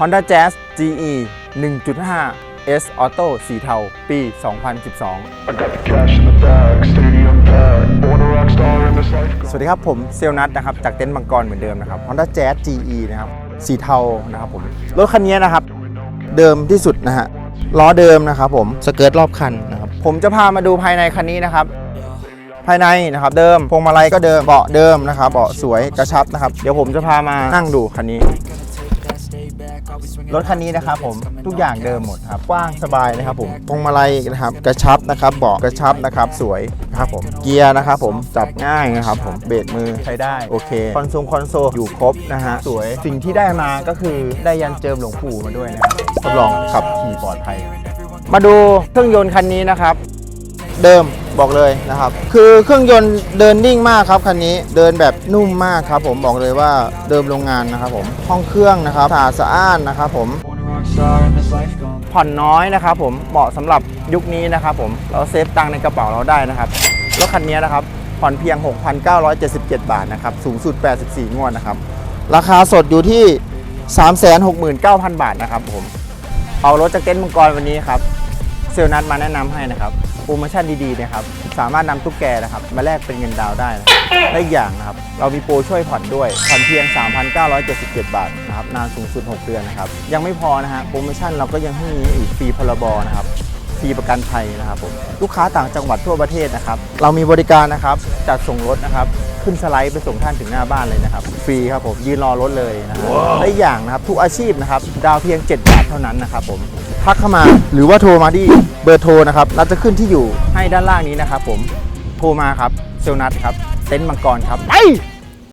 Honda Jazz GE 1.5 S Auto สีเทา ปี 2012 I got the cash in the bag, stadium packed. Born a rock star in this life. สวัสดีครับ ผมเซลนัทนะครับ จากเต็นท์มังกรเหมือนเดิมนะครับ Honda Jazz GE นะครับ สีเทานะครับผม รถคันนี้นะครับ เดิมที่สุดนะฮะ ล้อเดิมนะครับผม สเกิร์ตรอบคันนะครับ ผมจะพามาดูภายในคันนี้นะครับภายในนะครับเดิมพวงมาลัยก็เดิมเบาะเดิมนะครับเบาะสวยกระชับนะครับ เดี๋ยวผมจะพามานั่งดูคันนี้ รถคันนี้นะครับผมทุกอย่างเดิมหมดครับกว้างสบายนะครับผมพวงมาลัยนะครับกระชับนะครับเบาะกระชับนะครับสวยนะครับผมเกียร์นะครับผมจับง่ายนะครับผมเบรกมือใช้ได้โอเคคอนโซลคอนโซลอยู่ครบนะฮะสวยสิ่งที่ได้มาก็คือได้ยันเจิมหลวงปู่มาด้วยนะครับรับรองขับขี่ปลอดภัย มาดูเครื่องยนต์คันนี้นะครับ เดิมบอกเลยนะครับ คือเครื่องยนต์เดินนิ่งมากครับคันนี้เดินแบบนุ่มมากครับ ผมบอกเลยว่าเดิมโรงงานนะครับผมห้องเครื่องนะครับสะอาดสะอ้านนะครับผมผ่อนน้อยนะครับผมเหมาะสำหรับยุคนี้นะครับผมเราเซฟตังค์ในกระเป๋าเราได้นะครับรถคันนี้นะครับผ่อนเพียง 6,977 บาทนะครับสูงสุด 84 งวดนะครับราคาสดอยู่ที่ 369,000 บาทนะครับผมเอารถจากเต็นท์มังกรวันนี้ครับ ซลลนัดมาแนะนำให้นะครับโปรโมชั่นดีๆนะครับสามารถนำตุ๊กแกนะครับมาแลกเป็นเงินดาวน์ได้นะครับและอีกอย่างนะครับเรามีโปรช่วยผ่อนด้วยผ่อนเพียง 3,977 บาทนะครับนานสูงสุด 6 เดือนนะครับยังไม่พอนะฮะโปรโมชั่นเราก็ยังให้มีอีกฟรีพรบนะครับฟรีประกันภัยนะครับผมลูกค้าต่างจังหวัดทั่วประเทศนะครับ เรามีบริการนะครับจัดส่งรถนะครับ ขึ้นสไลด์ไปส่งท่านถึงหน้าบ้านเลยนะครับ ฟรีครับผมยืนรอรถเลยนะครับและอีกอย่างนะครับทุกอาชีพนะครับดาวเพียง 7 บาทเท่านั้นนะครับผม ทักเข้ามา หรือว่าโทรมาที่เบอร์โทรนะครับเราจะขึ้นที่อยู่ให้ด้านล่างนี้นะครับผมโทรมาครับเซลนัทครับเต็นท์มังกรครับไป